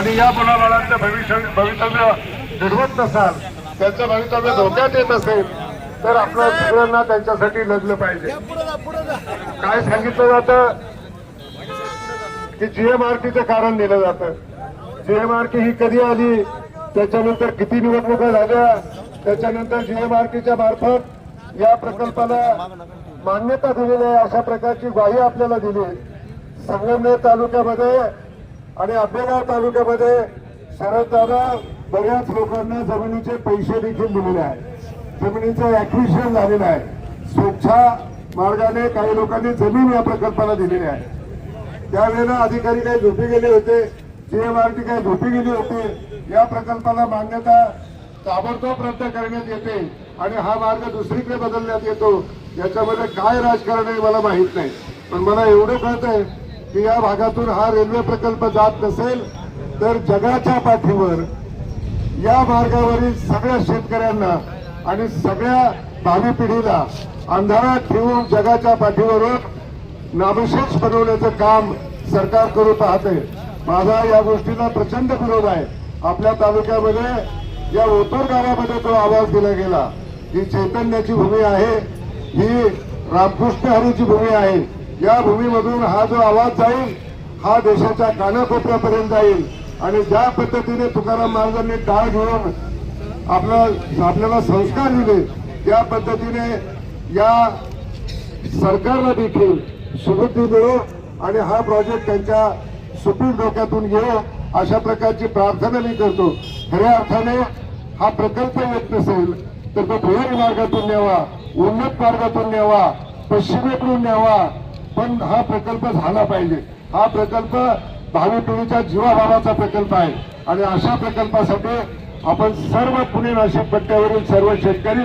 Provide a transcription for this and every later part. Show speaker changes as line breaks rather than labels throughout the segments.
आणि या मुलाबाळांचं भविष्य भवितव्य घडवत नसाल त्यांचं भवितव्य धोक्यात येत असेल तर आपल्या सगळ्यांना त्यांच्यासाठी लढलं पाहिजे. काय सांगितलं जातं? की जीएमआरटीचं कारण दिलं जातं. जीएमआरटी ही कधी आली? त्याच्यानंतर किती निवडणुका झाल्या? त्याच्यानंतर जीएमआरटीच्या मार्फत या प्रकल्पाला मान्यता दिलेली आहे अशा प्रकारची ग्वाही आपल्याला दिली संगमनेर तालुक्यामध्ये आणि आंबेगाव तालुक्यामध्ये शरददादा बऱ्याच लोकांना जमिनीचे पैसे देखील दिलेले आहेत. जमिनीचं ऍक्विशन झालेलं आहे. स्वच्छा मार्गाने काही लोकांनी जमीन या प्रकल्पाला दिलेली आहे. त्यावेळेला अधिकारी काही झोपी गेले होते जीएमआरटी काही झोपी गेली होती. या प्रकल्पाला मान्यता ताबडतोब रद्द करण्यात येते आणि हा मार्ग दुसरीकडे बदलण्यात येतो. याच्यामध्ये काय राजकारण आहे मला माहीत नाही. पण मला एवढं कळत आहे की या भागातून हा रेल्वे प्रकल्प जात नसेल तर जगाच्या पाठीवर या मार्गावरील सगळ्या शेतकऱ्यांना आणि सगळ्या भावी पिढीला अंधारात ठेवून जगाच्या पाठीवरून नामशेष बनवण्याचं काम सरकार करू पाहते. माझा या गोष्टीला प्रचंड विरोध आहे. आपल्या तालुक्यामध्ये या ओतूर गावामध्ये तो आवाज दिला गेला. ही चैतन्याची भूमी आहे. ही रामकृष्ण हरीची भूमी आहे. या भूमीमधून हा जो आवाज जाईल हा देशाच्या कानाकोपऱ्यापर्यंत जाईल. आणि ज्या पद्धतीने तुकाराम महाराजांनी टाळ घेऊन आपला आपल्याला संस्कार दिले त्या पद्धतीने या सरकारला देखील सुबुद्धी मिळो आणि हा प्रोजेक्ट त्यांच्या सुपील डोक्यातून येऊ अशा प्रकारची प्रार्थना मी करतो. खऱ्या अर्थाने हा प्रकल्प येत नसेल तर तो भुयारी मार्गातून न्यावा उन्नत मार्गातून न्यावा पश्चिमेकडून न्यावा पण हा प्रकल्प झाला पाहिजे. हा प्रकल्प भावी पिढीच्या जीवाभावाचा प्रकल्प आहे. आणि अशा प्रकल्पासाठी आपण सर्व पुणे नाशिक पट्ट्यावरील सर्व शेतकरी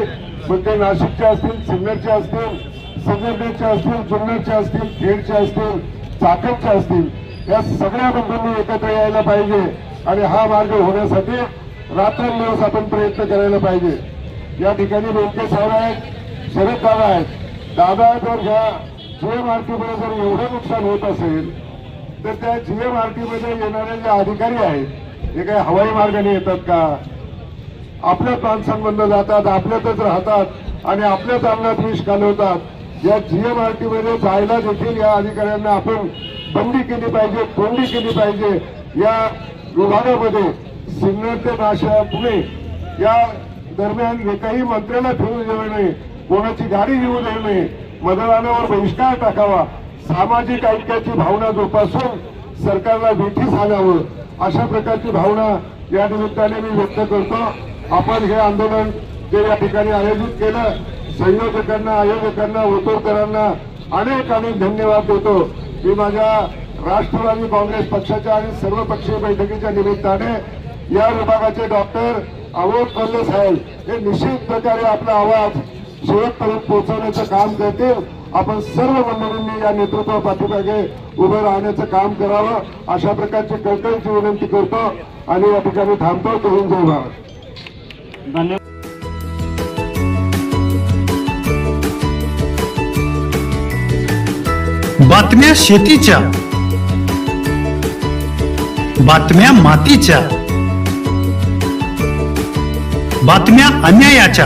मग ते नाशिकचे असतील सिन्नरचे असतील संगमनेरचे असतील जुन्नरचे असतील खेडचे असतील चाकणचे असतील या सगळ्या बंधूंनी एकत्र यायला पाहिजे. आणि हा मार्ग होण्यासाठी रात्रंदिवस आपण प्रयत्न करायला पाहिजे. या ठिकाणी लोणके साहेब आहेत शरद दादा आहेत. दादा जर ह्या जीएमआरटीमध्ये जर एवढं नुकसान होत असेल तर त्या जीएमआरटीमध्ये येणारे जे अधिकारी आहेत हे काही हवाई मार्गाने येतात का? आपल्या माणसांमधून जातात आपल्यातच राहतात आणि आपल्याच अन्नात विष घालवतात. या जीएमआरटी मध्ये जायला देखील या अधिकाऱ्यांना आपण बंदी केली पाहिजे कोंडी केली पाहिजे. या विभागामध्ये सिन्नर ते नाशा पुणे या दरम्यान एकाही मंत्र्याला फिरू देऊ नये कोणाची गाडी घेऊ देऊ नये. मतदानावर बहिष्कार टाकावा. सामाजिक ऐक्याची भावना जोपासून सरकारला भेटीस आणावं अशा प्रकारची भावना या निमित्ताने मी व्यक्त करतो. आपण हे आंदोलन जे या ठिकाणी आयोजित केलं संयोजकांना आयोजकांना वतोरकरांना अनेक अनेक धन्यवाद देतो. मी माझ्या राष्ट्रवादी काँग्रेस पक्षाच्या आणि सर्व पक्षीय बैठकीच्या निमित्ताने या विभागाचे डॉक्टर अवोध पल्ले साहेब हे निश्चित प्रकारे आपला आवाज शेवटपर्यंत पोहोचवण्याचं काम करतील. आपण सर्व मंडळींनी या नेतृत्व पाठीमागे उभं राहण्याचं काम करावं. अशा प्रकारची कळकळीची विनंती करतो आणि या ठिकाणी थांबतो तो जय भारत.
धन्यवाद.
बातम्या शेतीच्या बातम्या मातीच्या बातम्या अन्यायाच्या.